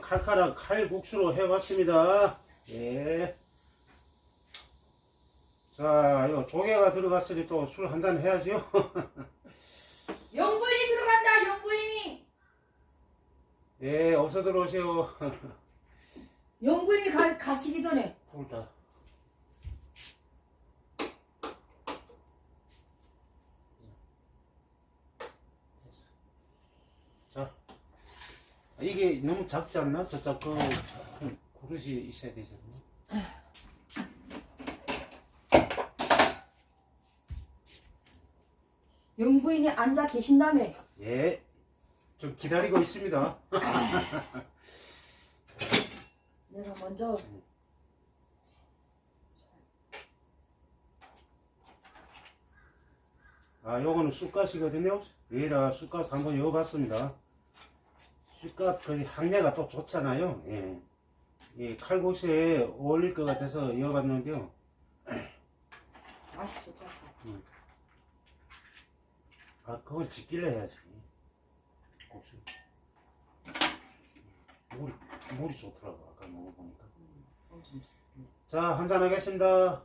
칼칼한 칼국수로 해봤습니다. 예. 자, 요 조개가 들어갔으니 또 술 한잔 해야죠. 영부인이 들어간다 영부인이 예, 어서 들어오세요. 영부인이 가, 가시기 전에 불다. 됐어. 자, 이게 너무 작지 않나? 저쪽 그 그릇이 있어야 되지 않나? 영부인이 앉아 계신다며 예, 좀 기다리고 있습니다. 내가 먼저 아, 요거는 쑥갓이거든요. 얘라 쑥갓 한번 넣어봤습니다. 쑥갓 그 향내가 또 좋잖아요. 예. 이 칼국수에 어울릴 것 같아서 넣어봤는데요. 맛있을 것 같아 아, 그건 짓길래 해야지. 국수. 물이, 물이 좋더라고, 아까 먹어보니까. 엄청 자, 한잔 하겠습니다.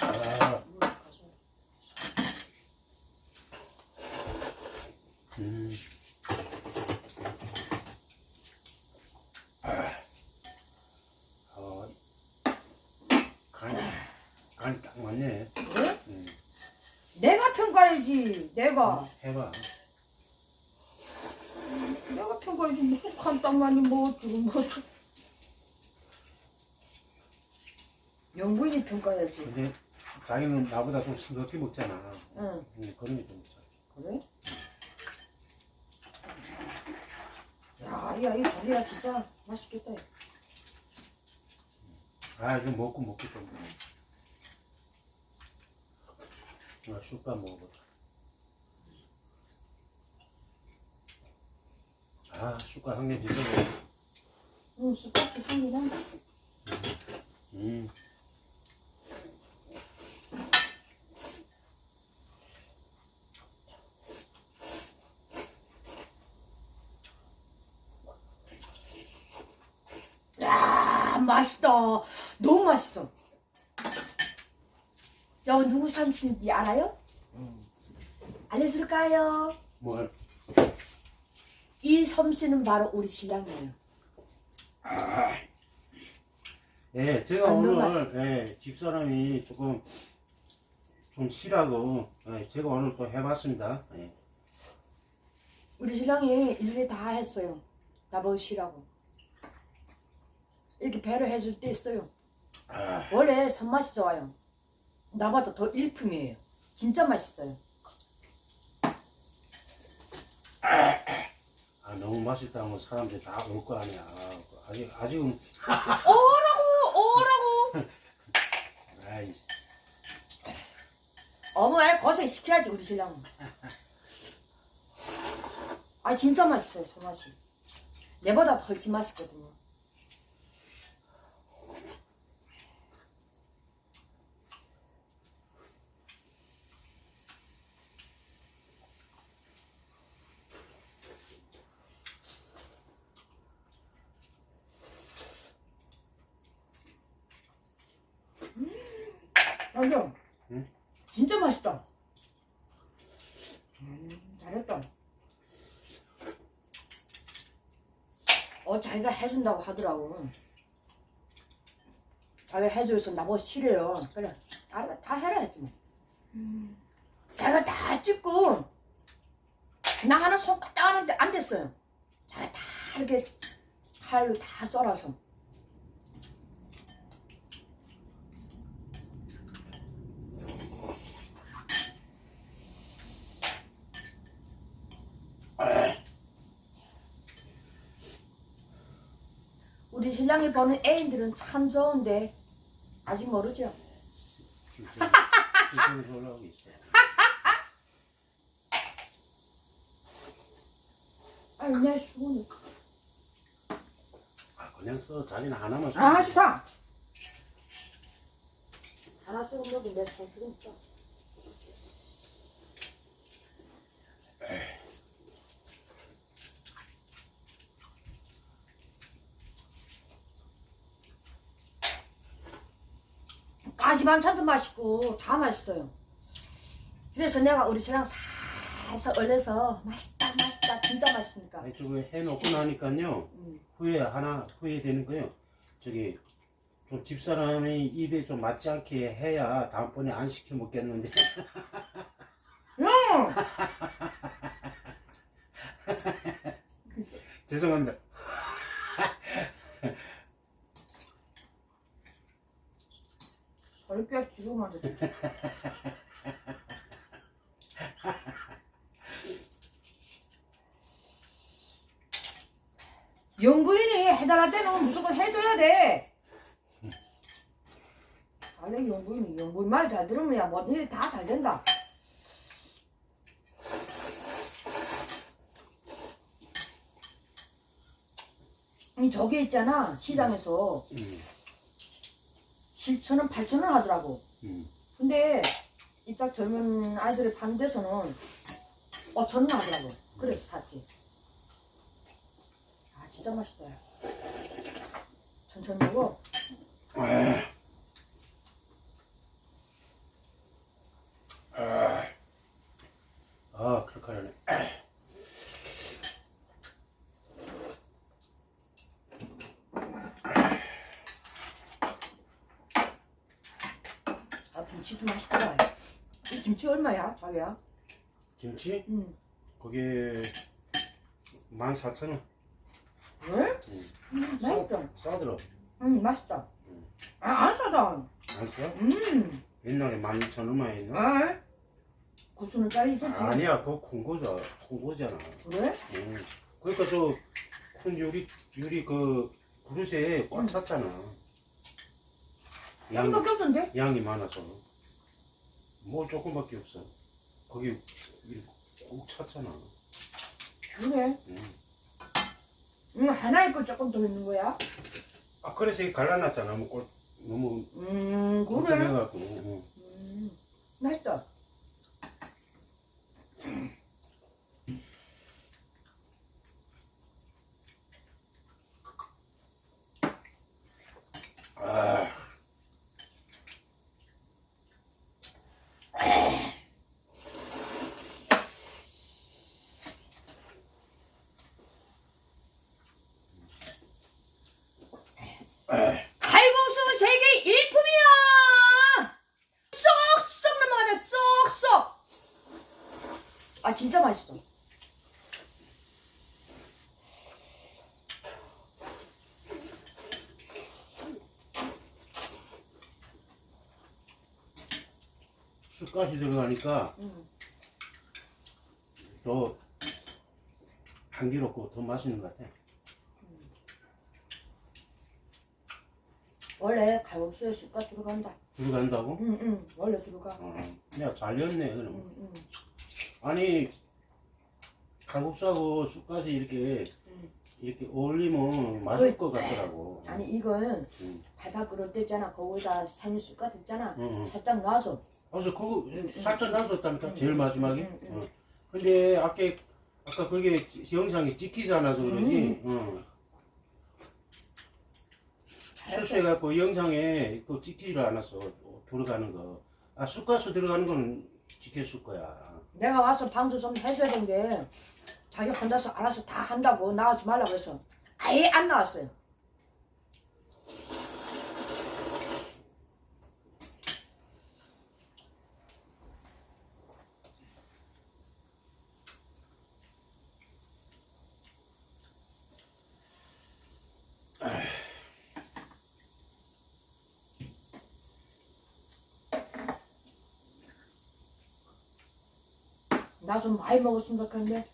아, 물 가져 음. 아, 간이, 간이 딱 맞네. 그래? 음, 내가 평가 해야지 내가 해봐. 내가 평가해야지 무슨 간단만이 뭐 어쩌고 뭐 어쩌고 영부인이 평가해야지 근데 자기는 나보다 좀 싱겁게 먹잖아. 응 음, 그런 게좀 있어. 그래? 야, 야, 이 조개야 진짜 맛있겠다. 아, 이거 먹고 때문에. 아, 쑥갓 먹어보자. 아, 쑥갓 한개 비싸네. 응, 쑥갓이 향이 난다. 음. 야, 맛있다. 너무 맛있어. 야, 누구 삼촌인지 알아요? 알려줄까요? 뭘? 이 섬씨는 바로 우리 신랑이에요. 예, 제가 안 오늘, 예, 집사람이 조금 좀 쉬라고, 예, 제가 오늘 또 해봤습니다. 예. 우리 신랑이 일일이 다 했어요. 나보고 쉬라고. 이렇게 배려 해줄 때 있어요. 아, 원래 손맛이 좋아요. 나보다 더 일품이에요. 진짜 맛있어요. 아, 너무 맛있다고 사람들이 다 올 거 아니야. 아직, 아직은, 어라고 어라고. 아이, 어머에 고생 시켜야지 우리 신랑은. 아 진짜 맛있어요 손맛이. 내보다 훨씬 맛있거든요. 완전 응? 진짜 맛있다. 음, 잘했다. 어, 자기가 해준다고 하더라고. 자기가 해줘서 나보고 싫어요. 그래, 알아, 다 해라 했지 뭐. 자기가 다 찍고, 나 하나 손가락 하는데 안 됐어요. 자기가 다 이렇게 칼로 다 썰어서. 신랑이 보는 애인들은 참 좋은데, 아직 모르죠? 실제로 올라오고 있어. 아니, 내 수건이. 아, 그냥 써. 자기는 하나만 써. 아, 좋다. 하나 쓰고 먹이 내 손, 지금 있어. 가지 반찬도 맛있고 다 맛있어요. 그래서 내가 우리 신랑 살살 얼려서 맛있다 맛있다 진짜 맛있으니까. 이쪽에 해놓고 나니까요. 음. 후회 하나 후회되는 거요. 저기 좀 집사람이 입에 좀 맞지 않게 해야 다음번에 안 시켜 먹겠는데. 응. 죄송합니다. 저렇게 주고 만져. 영부인이 해달할 때는 무조건 해줘야 돼. 원래 영부인이 영부인 말 잘 들으면 야 뭐든 일이 다 잘 된다. 이 저게 있잖아 시장에서 음, 7천 원 8천 원 하더라고. 음. 근데 이 짝 젊은 아이들이 파는 데서는 5천원 하더라고. 그래서 샀지. 아 진짜 맛있다. 야. 천천히 먹어. 아, 그렇게 하네. 아 김치도 맛있더라. 이 김치 얼마야 자기야? 김치? 응. 그게 14,000원. 왜? 음. 음, 맛있다. 싸더라. 응 맛있다. 음. 아안 싸다. 안 싸? 음. 옛날에 12,000원 얼마에 했나? 아. 구수는 짜리 좋지. 아니야, 그거 콩고자, 콩고잖아. 왜? 음. 그러니까 저큰 유리 유리 그 그릇에 꽉 음. 찼잖아. 양 이거밖에 없던데? 양이 많아서 뭐 조금밖에 없어. 거기 꼭 찼잖아. 그래. 음. 응 하나 있고 조금 더 있는 거야? 아 그래서 이게 갈라놨잖아. 너무 꼴 너무 음 그래. 꼴해갖고. 응. 음 맛있다. 아. 칼국수 세계 일품이야! 쏙쏙 넘어가네, 쏙쏙! 아, 진짜 맛있어. 쑥갓이 들어가니까 음. 더 향기롭고 더 맛있는 것 같아. 원래 칼국수에 쑥갓 들어간다. 들어간다고? 응, 응, 원래 들어가. 어. 야 잘렸네 그럼. 응, 응. 아니 칼국수하고 쑥갓이 이렇게 음. 이렇게 어울리면 맛있을 그- 것 같더라고. 아니, 이건 음. 때 있잖아. 거기다 생일 쑥갓 있잖아. 응, 응. 살짝 놔줘. 그래서 그거 살짝 놔줬다니까 음, 제일 음, 마지막에. 음, 음. 어. 근데 아까 아까 그게 영상이 찍히지 않아서 그러지. 음. 어. 실수해갖고 영상에 그 찍히지를 않았어 들어가는 거. 아 쑥가수 들어가는 건 찍혔을 거야. 내가 와서 방조 좀 해줘야 되는데 자기 혼자서 알아서 다 한다고 나가지 말라고 해서 아예 안 나왔어요. 나 좀 많이 먹었으면 좋겠는데.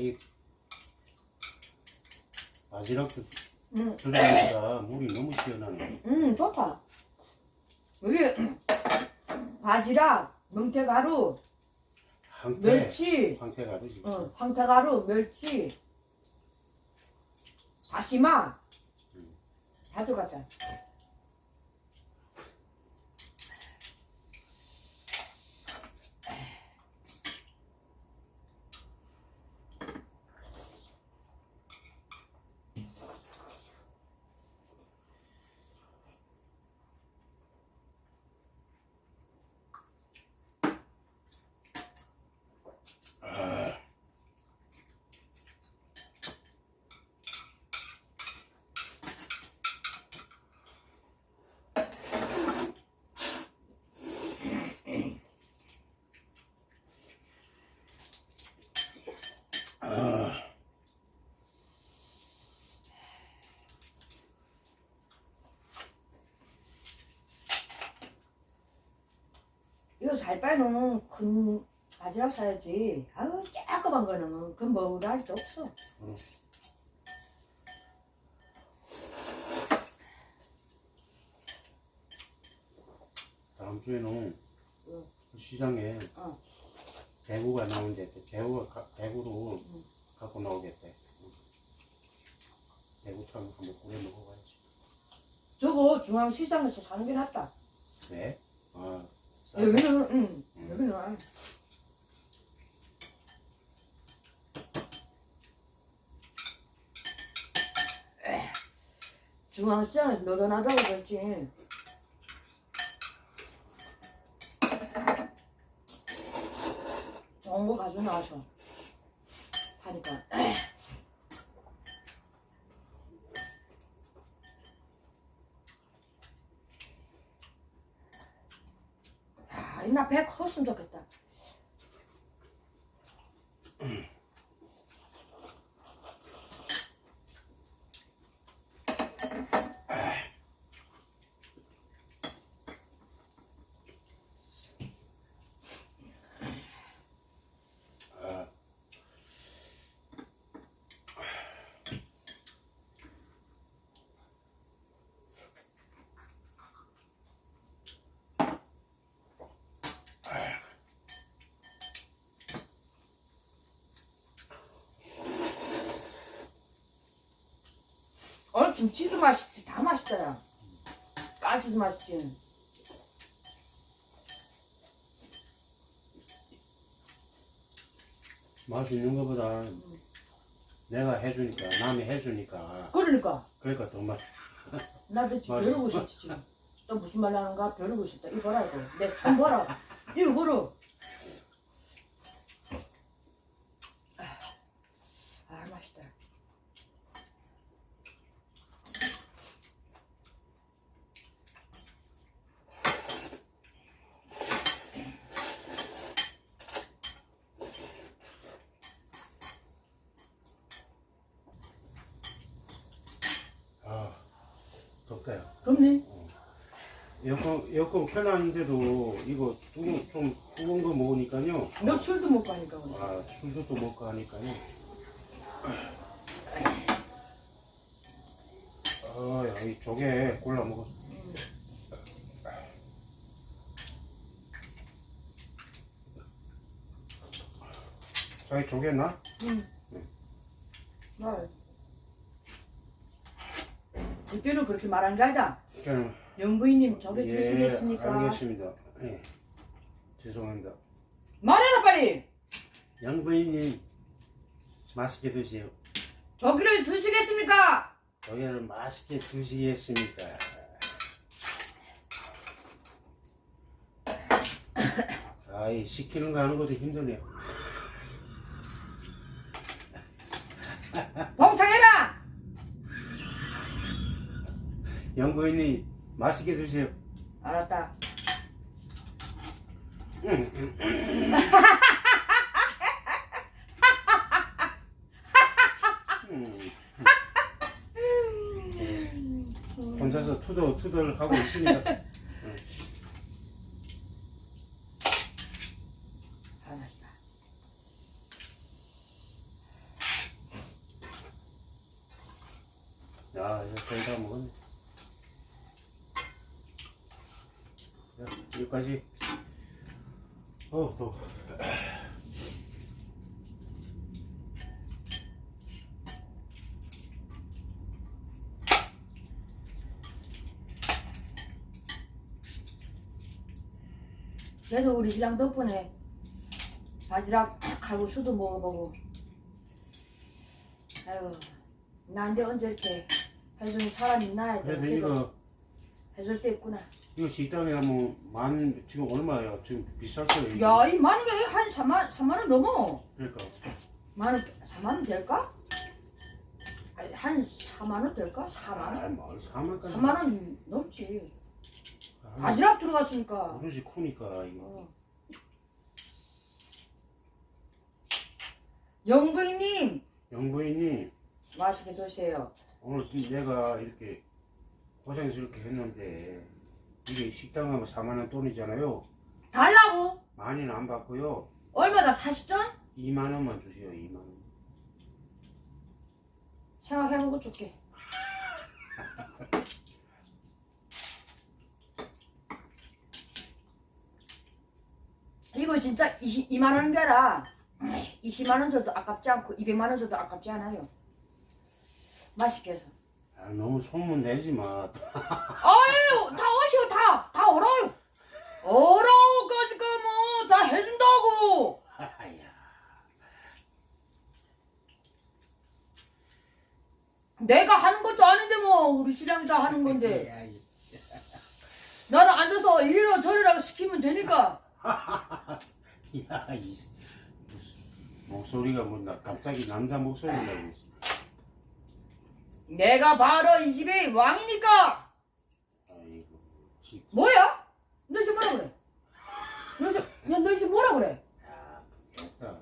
이 바지락도 음. 들어가니까 물이 너무 시원하네. 음 좋다. 여기 바지락, 명태가루, 황태, 멸치, 황태가루 어, 황태가루, 멸치, 다시마 음. 다 들어갔잖아. 이거 잘 빼놓은 큰 바지락 사야지. 아유 조그만 거는 그 먹으라 할수 없어. 다음 주에는 응. 시장에 어. 대구가 나오는데 대구가 가- 대구로 응. 갖고 나오겠대. 응. 대구탕 한번 꾸려 먹어봐야지. 저거 중앙시장에서 사는 게 낫다. 왜? 아? 여기는 응. 응. 여기는 안. 에휴, 중앙시장에서 너덜나다고 그랬지. 좋은 거 가져 나와서 하니까. 에휴. 야, 이나 배 컸으면 좋겠다. 아, 오늘 김치도 맛있지, 다 맛있어요. 까지도 맛있지. 맛있는 것보다 내가 해주니까 남이 해주니까 그러니까 그러니까 더 맛. 나도 지금 맛있어. 벼르고 있었지 지금. 또 무슨 말 하는가 벼르고 있었다. 이거 봐라 이거. 내 손 봐라. 이거 보라. 아 맛있다. 아, 덥다요. 그럼네. 에어컨 켜놨는데도 이거 뜨거 좀 뜨거운 거 먹으니까요. 너 술도 못 가니까 오늘. 아 술도 또 먹고 하니까요. 아, 야, 이 조개 골라 먹어. 자기 조개 나? 응. 나. 그때는 그렇게 말한 게 아니다. 그냥 영부인님 저게 예, 드시겠습니까? 알겠습니다. 예, 죄송합니다. 말해라 빨리. 양부인님 맛있게 드세요. 저기를 드시겠습니까? 조개를 맛있게 드시겠습니까? 아이 시키는 거 하는 것도 힘드네요. 봉창해라. 양부인님 맛있게 드세요. 알았다. 음. 혼자서 투덜 투덜 하고 있습니다. 아 맛있다. 여기까지. 어, 또. 그래도 우리 신랑 덕분에 바지락 칼국수도 먹어보고 아유 나한테 언제 이렇게 해주는 사람 있나 해도 이거, 해줄 때 있구나 이거 식당에 하면 만, 지금 얼마야? 지금 비쌀 거예요. 이거. 야이 많은 게한 3만, 3만 원 넘어 그러니까. 만 원 4만 원 될까? 아니, 한 4만 원 될까? 4만 원? 아, 뭘 4만까지. 4만 원 넘지 아, 바지락 들어갔으니까 그릇이 크니까, 이거. 어. 영부인님 영부인님, 맛있게 드세요 오늘 내가 이렇게 고생스럽게 했는데, 이게 식당 가면 4만 원 돈이잖아요. 달라고? 많이는 안 받고요. 얼마다 40전? 2만 원만 주세요, 2만 원. 생각해보고 줄게 진짜 20, 2만 원 게라 20만 원 줘도 아깝지 않고 200만 원 줘도 아깝지 않아요. 맛있게 해서. 아, 너무 소문 내지 마. 아유 다 오시오 다 다 얼어요. 얼어까지 가면 다 해준다고. 아야. 내가 하는 것도 아닌데 뭐 우리 신랑이 다 하는 건데. 야, 이- 나는 앉아서 이리라 저리라 시키면 되니까 야, 이 무슨 목소리가 뭐나 갑자기 남자 목소리가 있어. 내가 바로 이 집의 왕이니까 아이고, 진짜. 뭐야? 너 지금 뭐라 그래? 너 지금 야, 너 지금 뭐라 그래? 야, 됐다.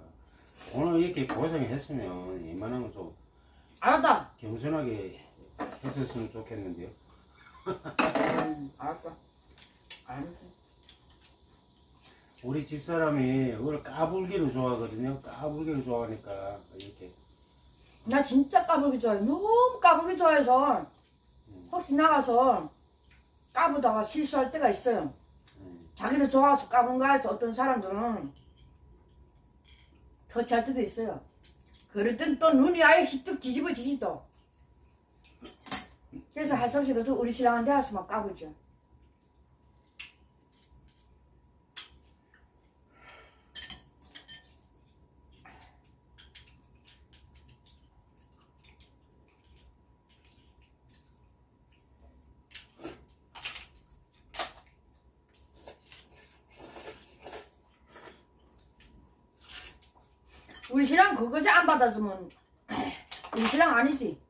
오늘 이렇게 고생했으면 이만하면 좀 알았다. 겸손하게 했었으면 좋겠는데요. 음, 알았다. 알았다. 우리 집사람이 그걸 까불기를 좋아하거든요. 까불기를 좋아하니까 이렇게 나 진짜 까불기 좋아해. 너무 까불기 좋아해서 혹시 나가서 까부다가 실수할 때가 있어요. 음, 자기를 좋아해서 까분가 해서 어떤 사람들은 터치할 때도 있어요. 그럴 땐 또 눈이 아예 희뚝 뒤집어지지 또. 그래서 할 수 없이 그저 우리 신랑한테 와서 막 까불죠. 신랑 그것이 안 받아주면 우리 신랑 아니지.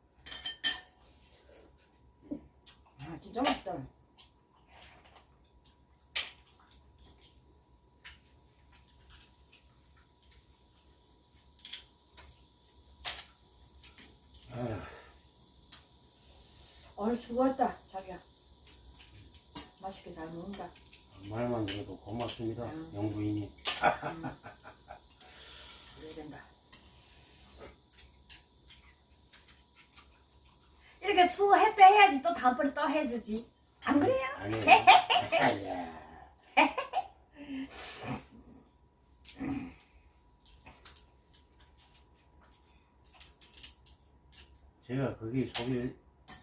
아 진짜 맛있다. 오늘 수고했다 자기야. 맛있게 잘 먹는다. 말만 들어도 고맙습니다. 음. 영부인이. 그래야 된다. 이렇게 수고했다 해야지 또 다음번에 또 해주지. 안 그래요? 아니. 아야. 제가 거기 속일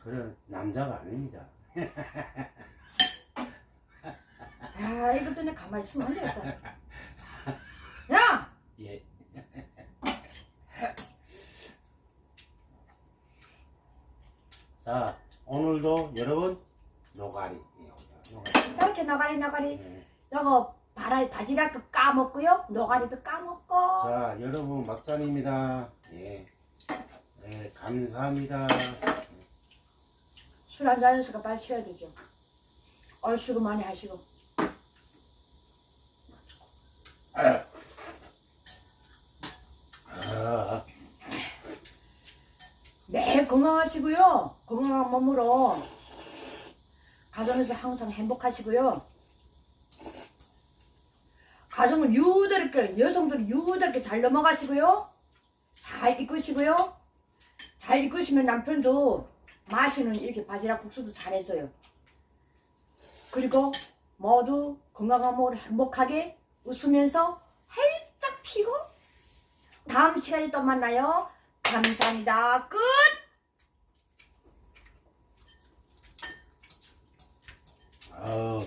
그런 남자가 아닙니다. 아 이것 때문에 가만히 있으면 안 되겠다. 야! 예. 자, 오늘도 여러분 노가리. 예, 노가리. 이렇게 너가리 너가리 예. 이거 바라 바지락도 까 먹고요 노가리도 까먹고 자, 여러분 막잔입니다. 예. 예, 감사합니다. 술 한잔 해서 빨리 쉬어야 되죠. 얼씨구 많이 하시고. 아, 매일 건강하시고요. 건강한 몸으로 가정에서 항상 행복하시고요 가정은 유다롭게 여성들이 유다롭게 잘 넘어가시고요. 잘 이끄시고요. 잘 이끄시면 남편도 마시는 이렇게 바지락 국수도 잘해줘요. 그리고 모두 건강한 몸을 행복하게 웃으면서 활짝 피고 다음 시간에 또 만나요. 감사합니다. 끝! 아